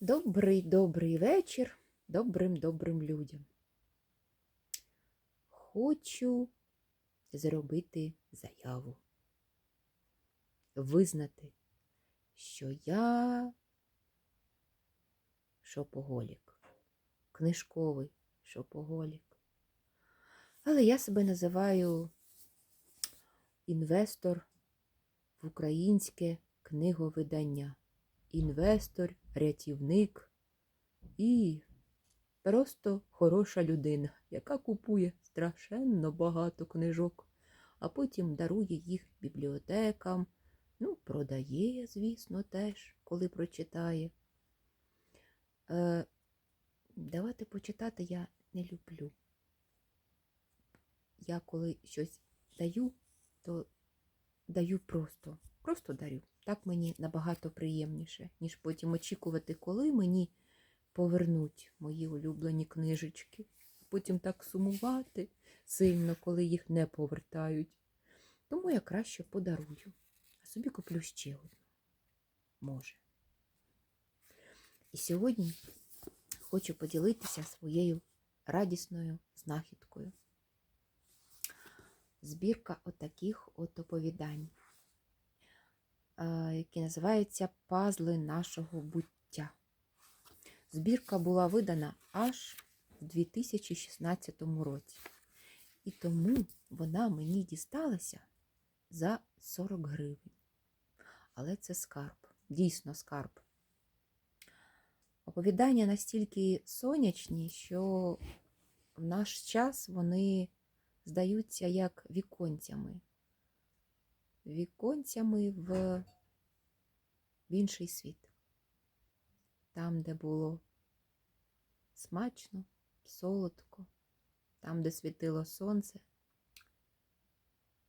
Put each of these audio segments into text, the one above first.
Добрий добрий вечір добрим добрим людям. Хочу зробити заяву. Визнати, що я шопоголік, книжковий шопоголік. Але я себе називаю інвестор в українське книговидання інвестор, рятівник і просто хороша людина, яка купує страшенно багато книжок, а потім дарує їх бібліотекам, ну, продає, звісно, теж, коли прочитає. Е, давати почитати я не люблю. Я коли щось даю, то даю просто, просто дарю. Так мені набагато приємніше, ніж потім очікувати, коли мені повернуть мої улюблені книжечки. Потім так сумувати сильно, коли їх не повертають. Тому я краще подарую, а собі куплю ще одну. Може. І сьогодні хочу поділитися своєю радісною знахідкою. Збірка отаких от оповідань який називається Пазли нашого буття. Збірка була видана аж в 2016 році. І тому вона мені дісталася за 40 гривень. Але це скарб, дійсно скарб. Оповідання настільки сонячні, що в наш час вони здаються як віконцями віконцями в, в інший світ. Там, де було смачно, солодко, там, де світило сонце,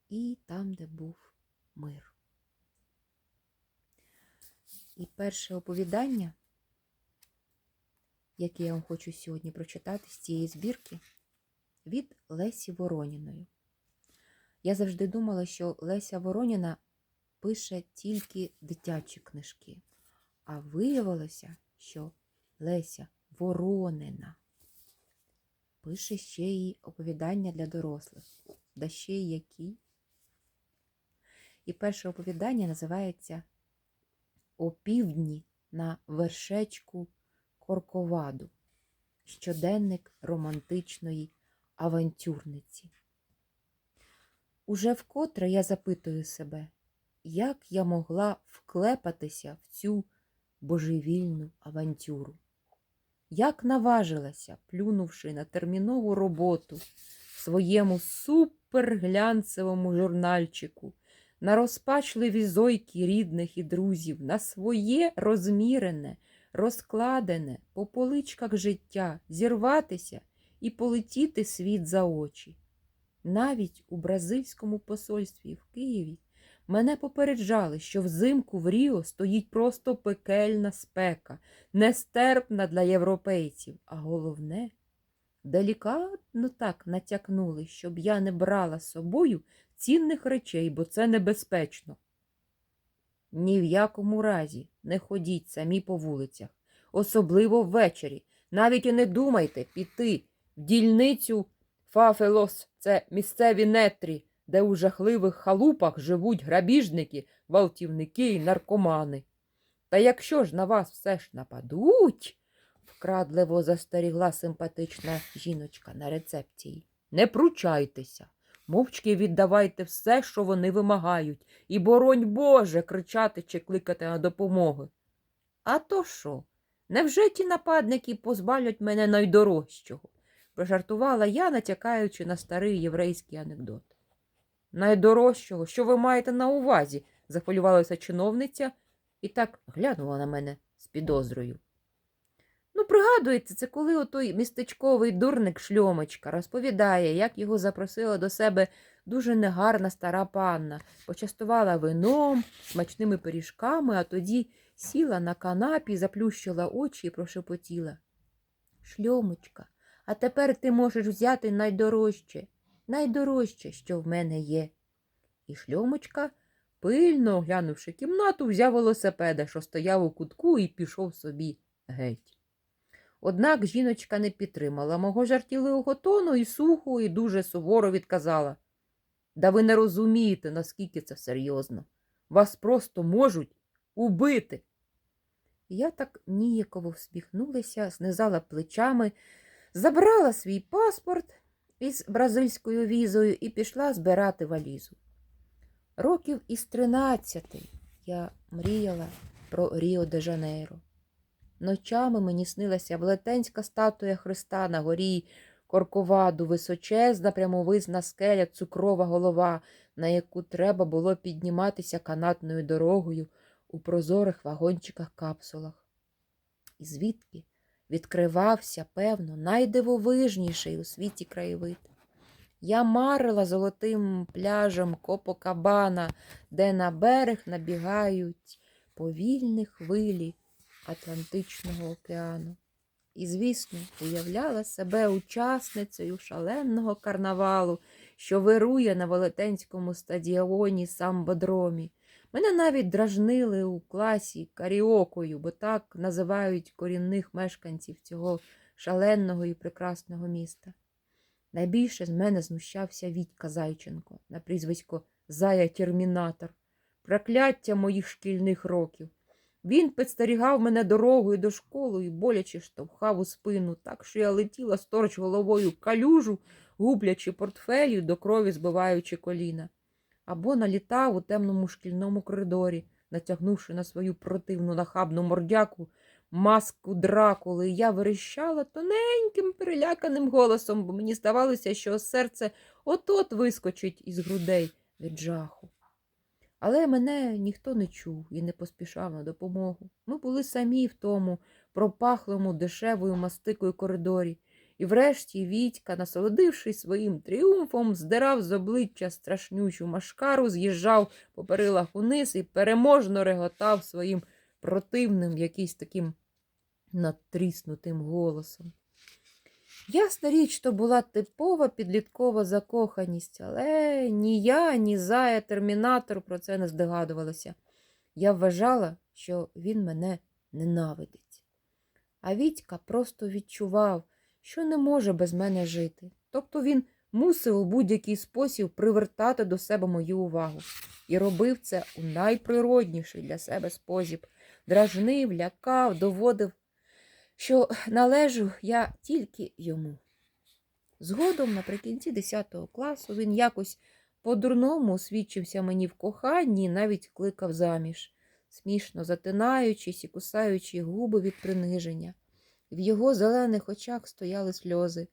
і там, де був мир. І перше оповідання, яке я вам хочу сьогодні прочитати з цієї збірки, від Лесі Вороніної. Я завжди думала, що Леся Вороніна пише тільки дитячі книжки, а виявилося, що Леся Воронина пише ще й оповідання для дорослих, да ще й які. І перше оповідання називається О півдні на вершечку Корковаду, щоденник романтичної авантюрниці. Уже вкотре я запитую себе, як я могла вклепатися в цю божевільну авантюру? Як наважилася, плюнувши на термінову роботу своєму суперглянцевому журнальчику, на розпачливі зойки рідних і друзів, на своє розмірене, розкладене по поличках життя, зірватися і полетіти світ за очі. Навіть у бразильському посольстві в Києві мене попереджали, що взимку в Ріо стоїть просто пекельна спека, нестерпна для європейців, а головне, делікатно так натякнули, щоб я не брала з собою цінних речей, бо це небезпечно. Ні в якому разі не ходіть самі по вулицях, особливо ввечері. Навіть і не думайте піти в дільницю. Фафелос це місцеві нетрі, де у жахливих халупах живуть грабіжники, гвалтівники і наркомани. Та якщо ж на вас все ж нападуть, вкрадливо застерігла симпатична жіночка на рецепції, не пручайтеся, мовчки віддавайте все, що вони вимагають, і, боронь Боже, кричати чи кликати на допомогу. А то що? Невже ті нападники позбавлять мене найдорожчого? Пожартувала я, натякаючи на старий єврейський анекдот. Найдорожчого, що ви маєте на увазі? захвилювалася чиновниця і так глянула на мене з підозрою. Ну, пригадується, це коли отой містечковий дурник шльомочка розповідає, як його запросила до себе дуже негарна стара панна, почастувала вином, смачними пиріжками, а тоді сіла на канапі, заплющила очі і прошепотіла. Шльомочка, а тепер ти можеш взяти найдорожче, найдорожче, що в мене є. І шльомочка, пильно оглянувши кімнату, взяв велосипеда, що стояв у кутку, і пішов собі геть. Однак жіночка не підтримала мого жартівливого тону і сухо, і дуже суворо відказала. Да ви не розумієте, наскільки це серйозно. Вас просто можуть убити. Я так ніяково всміхнулася, знизала плечами, забрала свій паспорт із бразильською візою і пішла збирати валізу. Років із тринадцяти я мріяла про Ріо де Жанейро. Ночами мені снилася велетенська статуя Христа на горі Корковаду, височезна прямовизна скеля, цукрова голова, на яку треба було підніматися канатною дорогою у прозорих вагончиках капсулах. І звідки відкривався, певно, найдивовижніший у світі краєвид. Я марила золотим пляжем Копокабана, де на берег набігають повільні хвилі Атлантичного океану. І, звісно, уявляла себе учасницею шаленого карнавалу, що вирує на велетенському стадіоні самбодромі. Мене навіть дражнили у класі каріокою, бо так називають корінних мешканців цього шаленого і прекрасного міста. Найбільше з мене знущався Вітька Зайченко на прізвисько Зая Термінатор, прокляття моїх шкільних років. Він підстерігав мене дорогою до школи і боляче штовхав у спину, так що я летіла сторч головою калюжу, гублячи портфелю, до крові збиваючи коліна. Або налітав у темному шкільному коридорі, натягнувши на свою противну нахабну мордяку маску дракули, і я верещала тоненьким переляканим голосом, бо мені здавалося, що серце от-от вискочить із грудей від жаху. Але мене ніхто не чув і не поспішав на допомогу. Ми були самі в тому пропахлому дешевою мастикою коридорі, і врешті Вітька, насолодившись своїм тріумфом, здирав з обличчя страшнючу машкару, з'їжджав по перилах униз і переможно реготав своїм противним, якийсь таким надтріснутим голосом. Ясна річ, то була типова підліткова закоханість, але ні я, ні зая термінатор про це не здогадувалися. Я вважала, що він мене ненавидить. А Вітька просто відчував, що не може без мене жити. Тобто він мусив у будь-який спосіб привертати до себе мою увагу і робив це у найприродніший для себе спосіб. Дражнив, лякав, доводив що належу я тільки йому. Згодом, наприкінці 10 класу, він якось по-дурному освідчився мені в коханні і навіть кликав заміж, смішно затинаючись і кусаючи губи від приниження. В його зелених очах стояли сльози.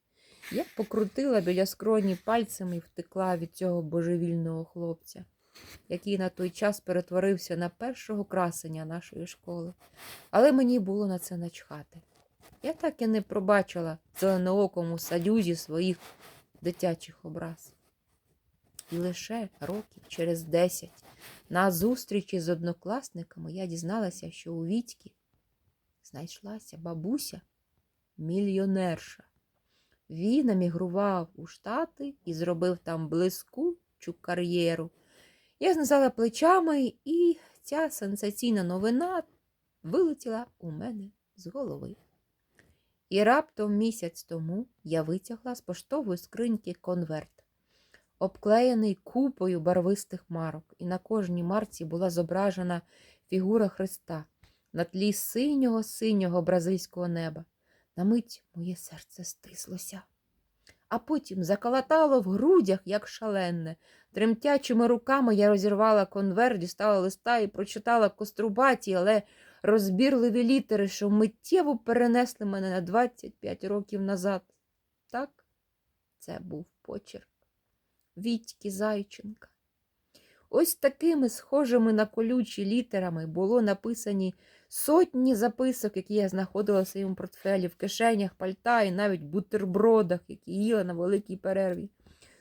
Я покрутила біля скроні пальцями і втекла від цього божевільного хлопця, який на той час перетворився на першого красення нашої школи. Але мені було на це начхати. Я так і не пробачила зеленоокому садюзі своїх дитячих образ. І лише років через десять на зустрічі з однокласниками я дізналася, що у Вітьки знайшлася бабуся мільйонерша. Він емігрував у Штати і зробив там блискучу кар'єру. Я знизала плечами, і ця сенсаційна новина вилетіла у мене з голови. І раптом місяць тому я витягла з поштової скриньки конверт, обклеєний купою барвистих марок, і на кожній марці була зображена фігура Христа на тлі синього синього бразильського неба. На мить моє серце стислося, а потім заколотало в грудях, як шаленне. Тремтячими руками я розірвала конверт, дістала листа і прочитала кострубаті, але розбірливі літери, що миттєво перенесли мене на 25 років назад. Так, це був почерк Вітьки Зайченка. Ось такими схожими на колючі літерами було написані сотні записок, які я знаходила в своєму портфелі, в кишенях пальта і навіть бутербродах, які їла на великій перерві.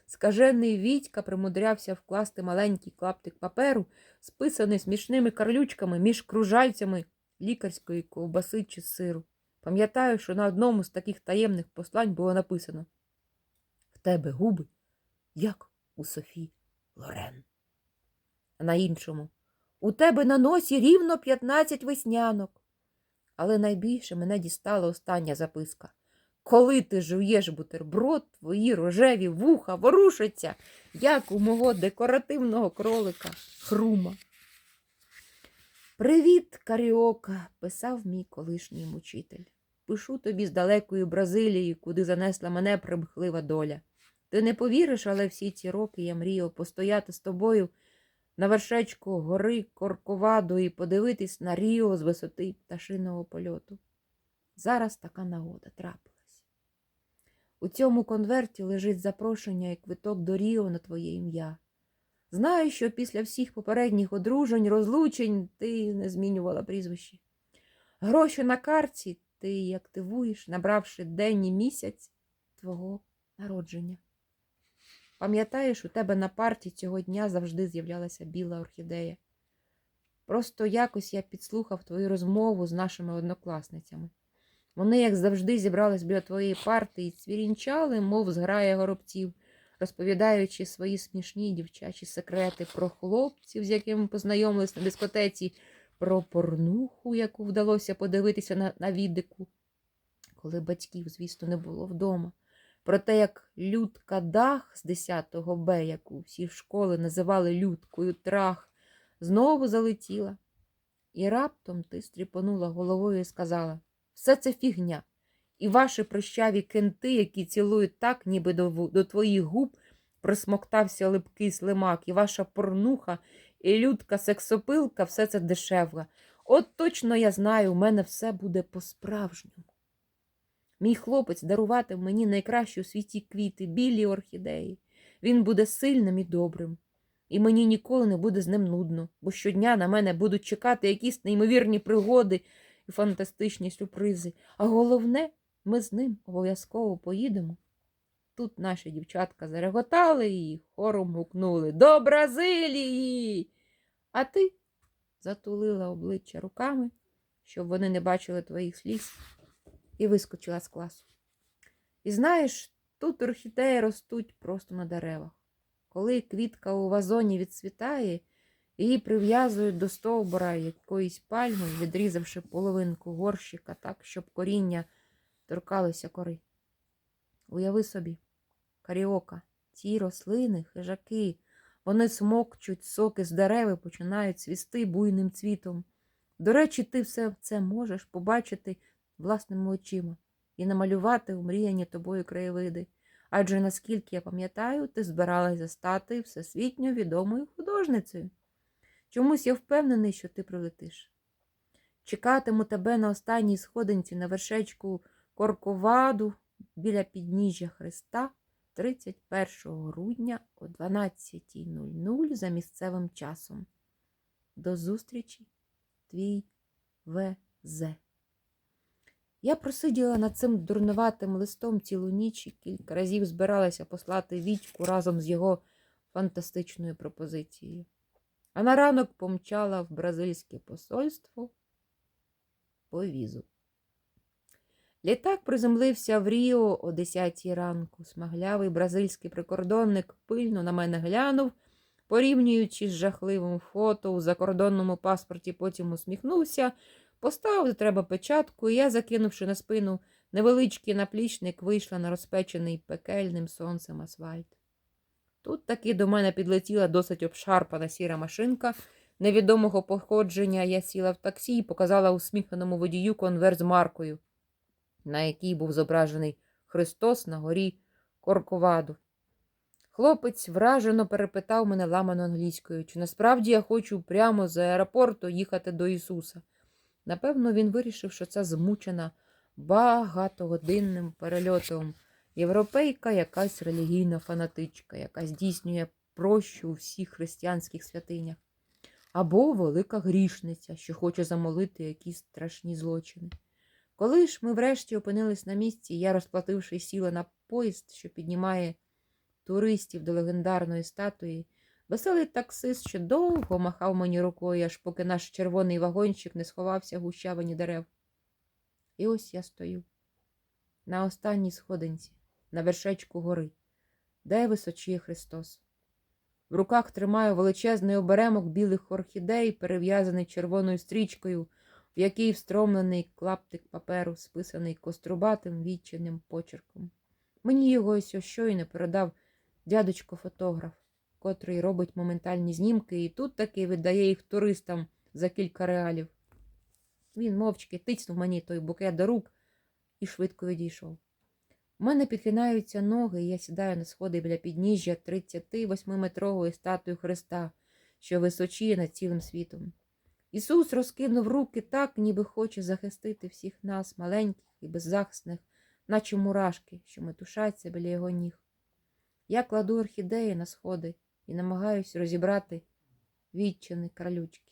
Скажений Вітька примудрявся вкласти маленький клаптик паперу, списаний смішними карлючками між кружальцями лікарської ковбаси чи сиру. Пам'ятаю, що на одному з таких таємних послань було написано В тебе губи, як у Софі Лорен. А на іншому У тебе на носі рівно 15 веснянок. Але найбільше мене дістала остання записка. Коли ти жуєш бутерброд, твої рожеві вуха ворушаться, як у мого декоративного кролика Хрума. Привіт, Каріока, писав мій колишній мучитель. Пишу тобі з далекої Бразилії, куди занесла мене примхлива доля. Ти не повіриш, але всі ці роки я мріяв постояти з тобою на вершечку гори Корковаду і подивитись на Ріо з висоти пташиного польоту. Зараз така нагода трапилась. У цьому конверті лежить запрошення і квиток до Ріо на твоє ім'я. Знаю, що після всіх попередніх одружень, розлучень ти не змінювала прізвище. Гроші на карті ти активуєш, набравши день і місяць твого народження. Пам'ятаєш, у тебе на парті цього дня завжди з'являлася біла орхідея. Просто якось я підслухав твою розмову з нашими однокласницями. Вони, як завжди, зібрались біля твоєї парти і цвірінчали, мов зграя горобців, розповідаючи свої смішні дівчачі секрети про хлопців, з якими познайомились на дискотеці, про порнуху, яку вдалося подивитися на, на відику, коли батьків, звісно, не було вдома. Про те, як Людка Дах з 10 Б, яку всі в школи називали Людкою Трах, знову залетіла. І раптом ти стріпонула головою і сказала все це фігня. І ваші прищаві кенти, які цілують так, ніби до, до твоїх губ присмоктався липкий слимак, і ваша порнуха, і людка сексопилка, все це дешеве. От точно я знаю, у мене все буде по-справжньому. Мій хлопець даруватиме мені найкращі у світі квіти, білі орхідеї. Він буде сильним і добрим. І мені ніколи не буде з ним нудно, бо щодня на мене будуть чекати якісь неймовірні пригоди і фантастичні сюрпризи. А головне, ми з ним обов'язково поїдемо. Тут наші дівчатка зареготали і хором гукнули До Бразилії! А ти затулила обличчя руками, щоб вони не бачили твоїх сліз, і вискочила з класу. І знаєш, тут орхідеї ростуть просто на деревах. Коли квітка у вазоні відцвітає, її прив'язують до стовбура якоїсь пальми, відрізавши половинку горщика так, щоб коріння торкалося кори. Уяви собі, каріока, ці рослини, хижаки, вони смокчуть соки з дерев і починають цвісти буйним цвітом. До речі, ти все це можеш побачити власними очима і намалювати умріяні тобою краєвиди. Адже, наскільки я пам'ятаю, ти збиралася стати всесвітньо відомою художницею. Чомусь я впевнений, що ти прилетиш. Чекатиму тебе на останній сходинці на вершечку Корковаду біля підніжжя Христа 31 грудня о 12.00 за місцевим часом. До зустрічі, твій ВЗ. Я просиділа над цим дурнуватим листом цілу ніч і кілька разів збиралася послати Вітьку разом з його фантастичною пропозицією. А на ранок помчала в бразильське посольство по візу. Літак приземлився в Ріо о 10 ранку. Смаглявий бразильський прикордонник пильно на мене глянув, порівнюючи з жахливим фото у закордонному паспорті, потім усміхнувся, поставив треба печатку, і я, закинувши на спину невеличкий наплічник, вийшла на розпечений пекельним сонцем асфальт. Тут таки до мене підлетіла досить обшарпана сіра машинка. Невідомого походження я сіла в таксі і показала усміхненому водію конверт з маркою, на якій був зображений Христос на горі Корковаду. Хлопець вражено перепитав мене ламано англійською, чи насправді я хочу прямо з аеропорту їхати до Ісуса. Напевно, він вирішив, що це змучена багатогодинним перельотом. Європейка якась релігійна фанатичка, яка здійснює прощу у всіх християнських святинях, або велика грішниця, що хоче замолити якісь страшні злочини. Коли ж ми врешті опинились на місці, я, розплативши, сіла на поїзд, що піднімає туристів до легендарної статуї, веселий таксист ще довго махав мені рукою, аж поки наш червоний вагончик не сховався в гущавині дерев. І ось я стою на останній сходинці, на вершечку гори, де височіє Христос. В руках тримаю величезний оберемок білих орхідей, перев'язаний червоною стрічкою, в який встромлений клаптик паперу, списаний кострубатим відчинним почерком. Мені його ось щойно передав дядечко фотограф, котрий робить моментальні знімки, і тут таки видає їх туристам за кілька реалів. Він мовчки тицнув мені той букет до рук і швидко відійшов. У мене підкинаються ноги, і я сідаю на сходи біля підніжжя 38-метрової статуї Христа, що височіє над цілим світом. Ісус розкинув руки так, ніби хоче захистити всіх нас, маленьких і беззахисних, наче мурашки, що метушаться біля його ніг. Я кладу орхідеї на сходи і намагаюся розібрати відчини кралючки.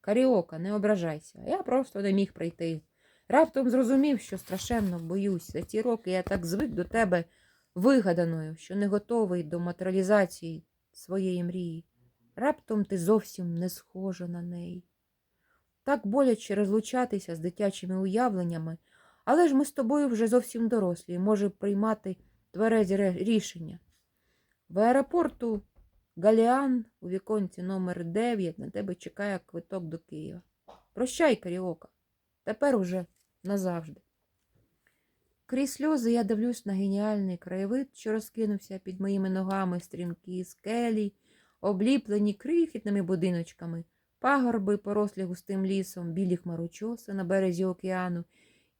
Каріока, не ображайся, я просто не міг прийти. Раптом зрозумів, що страшенно боюсь. За ті роки я так звик до тебе вигаданою, що не готовий до матеріалізації своєї мрії. Раптом ти зовсім не схожа на неї. Так боляче розлучатися з дитячими уявленнями, але ж ми з тобою вже зовсім дорослі і може приймати тверезі рішення. В аеропорту Галіан у віконці номер 9 на тебе чекає квиток до Києва. Прощай, Каріока. Тепер уже назавжди. Крізь сльози я дивлюсь на геніальний краєвид, що розкинувся під моїми ногами стрімкі скелі, обліплені крихітними будиночками, пагорби, порослі густим лісом, білі хмарочоси на березі океану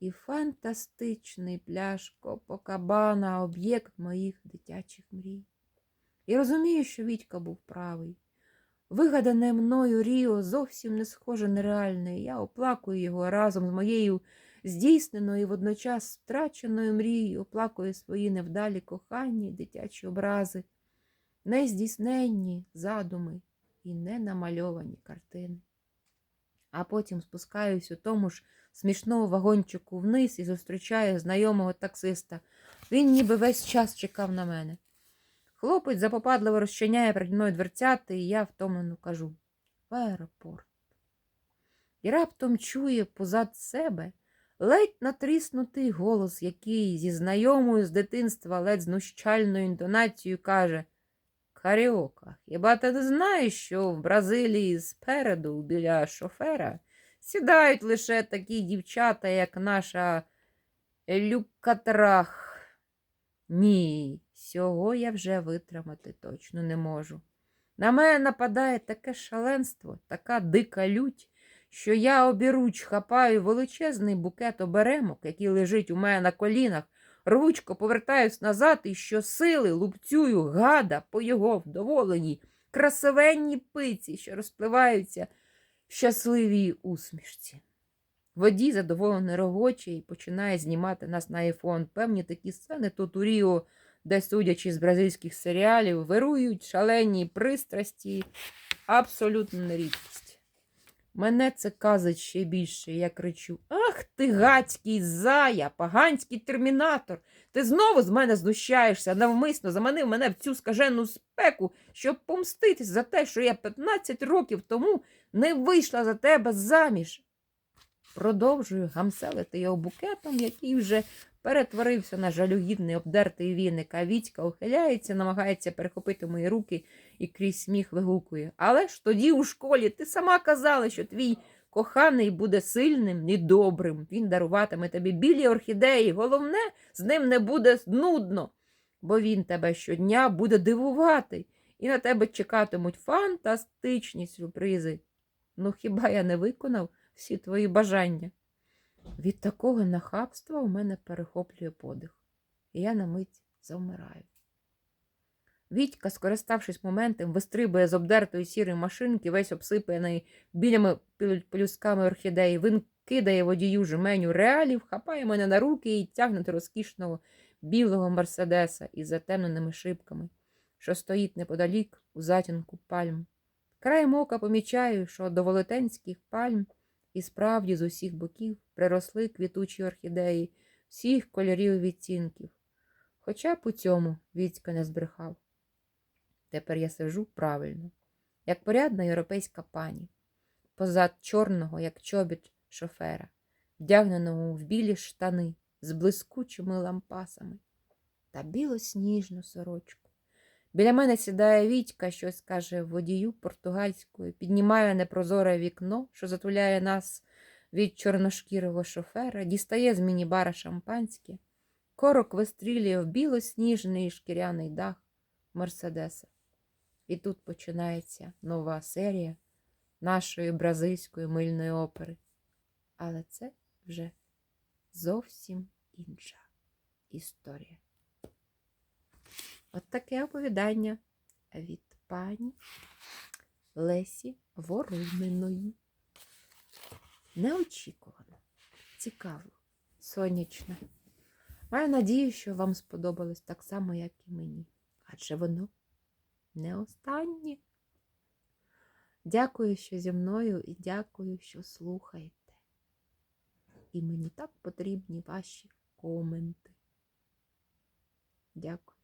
і фантастичний пляж Копакабана, об'єкт моїх дитячих мрій. І розумію, що Вітька був правий. Вигадане мною Ріо зовсім не схоже на реальне. Я оплакую його разом з моєю здійсненою і водночас втраченою мрією, оплакую свої невдалі кохання, дитячі образи, нездійсненні задуми і ненамальовані картини. А потім спускаюсь у тому ж смішному вагончику вниз і зустрічаю знайомого таксиста. Він ніби весь час чекав на мене. Хлопець запопадливо розчиняє перед мною дверцяти, і я втомлено кажу в аеропорт. І раптом чує позад себе ледь натріснутий голос, який зі знайомою з дитинства ледь знущальною інтонацією каже Каріока, хіба ти не знаєш, що в Бразилії спереду біля шофера сідають лише такі дівчата, як наша Люкатрах? Ні, цього я вже витримати точно не можу. На мене нападає таке шаленство, така дика лють, що я обіруч хапаю величезний букет оберемок, який лежить у мене на колінах, рвучко повертаюсь назад і щосили лупцюю гада по його вдоволеній, красивенній пиці, що розпливаються в щасливій усмішці. Водій задоволений рогоче і починає знімати нас на айфон. Певні такі сцени тут у Ріо, де, судячи з бразильських серіалів, вирують шалені пристрасті, абсолютно не рідкість. Мене це казить ще більше. Я кричу: Ах ти, гацький зая, поганський термінатор! Ти знову з мене знущаєшся, навмисно заманив мене в цю скажену спеку, щоб помститись за те, що я 15 років тому не вийшла за тебе заміж. Продовжую гамселити його букетом, який вже перетворився на жалюгідний обдертий віник, а Вітька ухиляється, намагається перехопити мої руки і крізь сміх вигукує. Але ж тоді у школі ти сама казала, що твій коханий буде сильним і добрим. Він даруватиме тобі білі орхідеї. Головне, з ним не буде нудно, бо він тебе щодня буде дивувати, і на тебе чекатимуть фантастичні сюрпризи. Ну хіба я не виконав всі твої бажання? Від такого нахабства у мене перехоплює подих, і я на мить завмираю. Вітька, скориставшись моментом, вистрибує з обдертої сірої машинки, весь обсипаний білями пелюстками орхідеї. Він кидає водію жменю реалів, хапає мене на руки і тягне до розкішного білого мерседеса із затемненими шибками, що стоїть неподалік у затінку пальм. Краєм ока помічаю, що до велетенських пальм і справді з усіх боків приросли квітучі орхідеї всіх кольорів і відтінків. Хоча б у цьому Вітька не збрехав. Тепер я сижу правильно, як порядна європейська пані, позад чорного, як чобіт шофера, вдягненого в білі штани з блискучими лампасами та білосніжну сорочку, Біля мене сідає Вітька, щось каже водію португальською, піднімає непрозоре вікно, що затуляє нас від чорношкірого шофера, дістає з мінібара шампанське, корок вистрілює в білосніжний шкіряний дах Мерседеса. І тут починається нова серія нашої бразильської мильної опери. Але це вже зовсім інша історія. От таке оповідання від пані Лесі Ворониної. Неочікувано, цікаво, сонячно. Маю надію, що вам сподобалось так само, як і мені. Адже воно не останнє. Дякую, що зі мною, і дякую, що слухаєте. І мені так потрібні ваші коменти. Дякую.